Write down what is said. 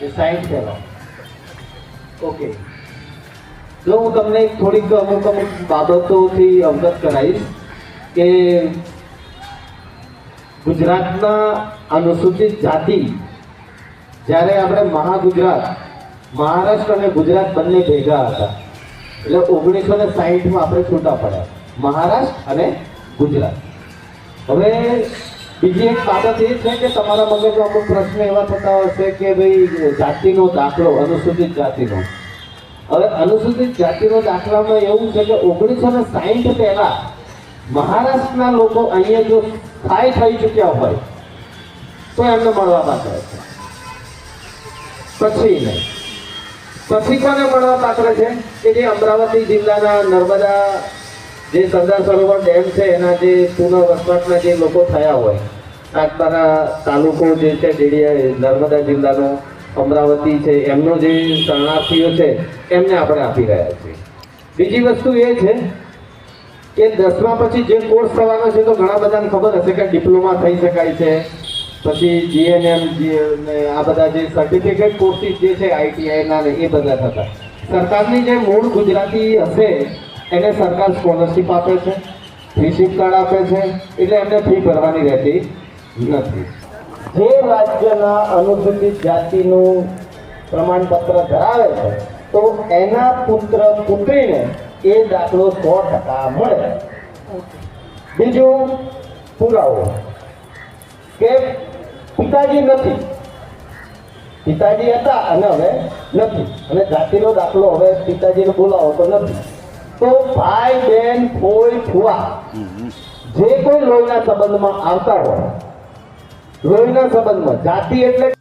સાઈઠ fellow okay જો હું તમને થોડીક અમુક અમુક બાબતોથી અવગત કરાવીશ કે ગુજરાતના અનુસૂચિત જાતિ જ્યારે આપણે મહાગુજરાત, મહારાષ્ટ્ર અને ગુજરાત બંને ભેગા હતા, એટલે ઓગણીસો ને સાહીઠમાં આપણે છૂટા પડ્યા. મહારાષ્ટ્ર અને ગુજરાત. હવે બીજી એક બાબત એ છે કે તમારા મગજમાં અમુક પ્રશ્ન એવા થતા હશે કે ભાઈ, જાતિનો દાખલો, અનુસૂચિત જાતિનો. હવે અનુસૂચિત જાતિનો દાખલામાં એવું છે કે ઓગણીસો ને સાહીઠ પહેલા મહારાષ્ટ્રના લોકો અહીંયા જો સ્થાયી થઈ ચૂક્યા હોય, તો એમને મળવા પાત્ર છે. પછી નહીં. પછી કોને મળવા પાત્ર છે? કે જે અમરાવતી જિલ્લાના નર્મદા જે સરદાર સરોવર ડેમ છે, એના જે પુનઃવસવાટના જે લોકો થયા હોય સાગબારા તાલુકો જે છે ડેડિયા નર્મદા જિલ્લાનો, અમરાવતી છે, એમનો જે શરણાર્થીઓ છે, એમને આપણે આપી રહ્યા છીએ. બીજી વસ્તુ એ છે કે દસમા પછી જે કોર્સ થવાનો છે, તો ઘણા બધાને ખબર હશે કે ડિપ્લોમા થઈ શકાય છે, પછી જીએનએમ આ બધા જે સર્ટિફિકેટ કોર્સીસ જે છે, આઈટીઆઈના ને એ બધા થતા. સરકારની જે મૂળ ગુજરાતી હશે એને સરકાર સ્કોલરશીપ આપે છે શિપ કાર્ડ આપે છે, એટલે એમને ફી ભરવાની રહેતી નથી. જે રાજ્યના અનુસૂચિત જાતિનું પ્રમાણપત્ર ધરાવે છે, તો એના પુત્ર પુત્રીને એ દાખલો સો ટકા મળે. બીજું પુરાવો કે પિતાજી નથી. પિતાજી હતા અને હવે નથી. અને જાતિનો દાખલો હવે પિતાજીને બોલાવો તો નથી. તો ભાઈ બેન કોઈ ફુવા જે કોઈ લોહીના સંબંધમાં આવતા હોય, લોહીના સંબંધમાં, જાતિ એટલે